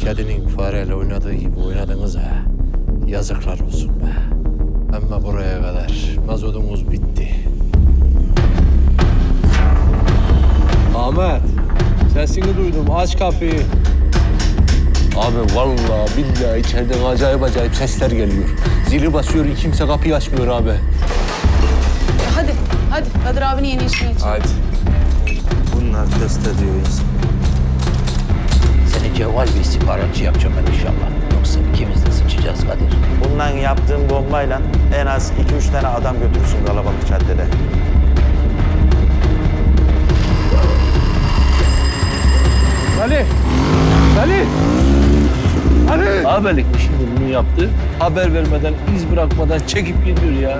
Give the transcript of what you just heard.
kedinin fareyle oynadığı gibi oynadınız ha. Yazıklar olsun be. Ama buraya kadar mazodumuz bitti. Ahmet, sesini duydum. Aç kapıyı. Abi vallahi billahi içeriden acayip acayip sesler geliyor. Zili basıyor kimse kapıyı açmıyor abi. Hadi, hadi. Kadir abinin yeni işine geç. Hadi. Bunlar test ediyor insan. Cevval bir istihbaratçı yapacağım ben inşallah. Yoksa ikimiz de sıçacağız Kadir. Bundan yaptığın bombayla en az 2-3 tane adam götürürsün kalabalık caddede. Ali! Ali! Ali! Haberlik mi şimdi bunu yaptı? Haber vermeden, iz bırakmadan çekip gidiyor ya.